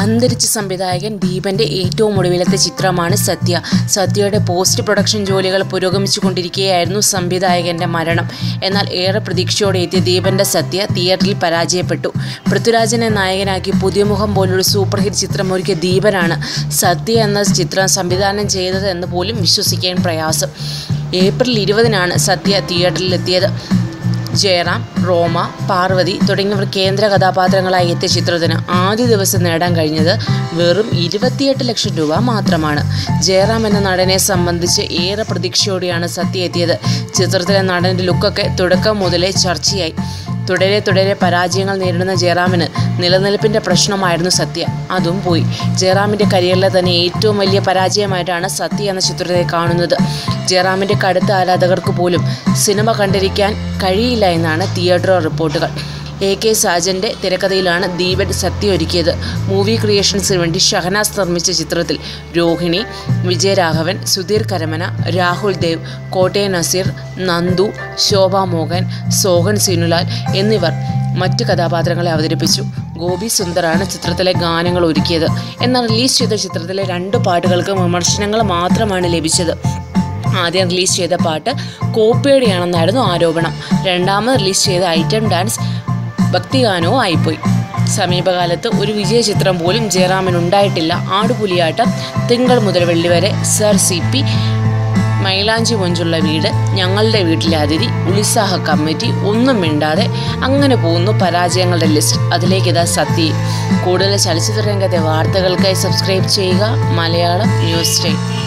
അന്തരിച്ച സംവിധായകൻ ദീപന്റെ ഏറ്റവും ഒടുവിലത്തെ ചിത്രമാണ് സത്യ. സത്യയുടെ പോസ്റ്റ് പ്രൊഡക്ഷൻ ജോലികൾ പുരോഗമിച്ചുകൊണ്ടിരിക്കുകയായിരുന്നു സംവിധായകന്റെ മരണം. എന്നാൽ ഏറെ പ്രതീക്ഷയോടെ എത്തിയ ദീപന്റെ സത്യ തിയേറ്ററിൽ പരാജയപ്പെട്ടു. പൃഥ്വിരാജിനെ നായകനാക്കി പുതിയമുഖം പോലൊരു സൂപ്പർ ഹിറ്റ് ചിത്രം ഒരുക്കിയ ദീപനാണ് സത്യ എന്ന ചിത്രം സംവിധാനം ചെയ്തത് എന്ന് പോലും വിശ്വസിക്കാൻ പ്രയാസം. ഏപ്രിൽ ഇരുപതിനാണ് സത്യ തിയേറ്ററിലെത്തിയത്. ജയറാം റോമ പാർവതി തുടങ്ങിയവർ കേന്ദ്ര കഥാപാത്രങ്ങളായി എത്തിയ ചിത്രത്തിന് ആദ്യ ദിവസം നേടാൻ കഴിഞ്ഞത് വെറും ഇരുപത്തിയെട്ട് ലക്ഷം രൂപ മാത്രമാണ്. ജയറാം എന്ന നടനെ സംബന്ധിച്ച് ഏറെ പ്രതീക്ഷയോടെയാണ് സത്യ എത്തിയത്. ചിത്രത്തിലെ നടന്റെ ലുക്കൊക്കെ തുടക്കം മുതലേ ചർച്ചയായി. തുടരെ തുടരെ പരാജയങ്ങൾ നേരിടുന്ന ജയറാമിന് നിലനിൽപ്പിന്റെ പ്രശ്നമായിരുന്നു സത്യ. അതും പോയി. ജയറാമിന്റെ കരിയറിലെ തന്നെ ഏറ്റവും വലിയ പരാജയമായിട്ടാണ് സത്യ എന്ന ചിത്രത്തെ കാണുന്നത്. ജയറാമിന്റെ കടുത്ത ആരാധകർക്ക് പോലും സിനിമ കണ്ടിരിക്കാൻ കഴിയില്ല എന്നാണ് തിയേറ്റർ റിപ്പോർട്ടുകൾ. എ കെ സാജന്റെ തിരക്കഥയിലാണ് ദീപൻ സത്യ ഒരുക്കിയത്. മൂവി ക്രിയേഷൻസിന് വേണ്ടി ഷഹനാസ് നിർമ്മിച്ച ചിത്രത്തിൽ രോഹിണി വിജയരാഘവൻ സുധീർ കരമന രാഹുൽ ദേവ് കോട്ടയം നസീർ നന്ദു ശോഭ മോഹൻ സോഹൻ സിനുലാൽ എന്നിവർ മറ്റ് കഥാപാത്രങ്ങളെ അവതരിപ്പിച്ചു. ഗോപി സുന്ദറാണ് ചിത്രത്തിലെ ഗാനങ്ങൾ ഒരുക്കിയത്. എന്നാൽ റിലീസ് ചെയ്ത ചിത്രത്തിലെ രണ്ട് പാട്ടുകൾക്ക് വിമർശനങ്ങൾ മാത്രമാണ് ലഭിച്ചത്. ആദ്യം റിലീസ് ചെയ്ത പാട്ട് കോപ്പിയുടെയാണെന്നായിരുന്നു ആരോപണം. രണ്ടാമത് റിലീസ് ചെയ്ത ഐറ്റം ഡാൻസ് ഭക്തിഗാനവും ആയിപ്പോയി. സമീപകാലത്ത് ഒരു വിജയ ചിത്രം പോലും ജയറാമൻ ഉണ്ടായിട്ടില്ല. ആടുപുലിയാട്ടം തിങ്കൾ മുതൽ വെള്ളി വരെ സർ സി പി മൈലാഞ്ചി മൊഞ്ചുള്ള വീട് ഞങ്ങളുടെ വീട്ടിലെ അതിഥി ഉത്സാഹ കമ്മിറ്റി ഒന്നും മിണ്ടാതെ അങ്ങനെ പോകുന്നു പരാജയങ്ങളുടെ ലിസ്റ്റ്. അതിലേക്ക് ഇതാ സത്യ കൂടുതൽ ചലച്ചിത്ര രംഗത്തെ വാർത്തകൾക്കായി സബ്സ്ക്രൈബ് ചെയ്യുക. Malayalam news time.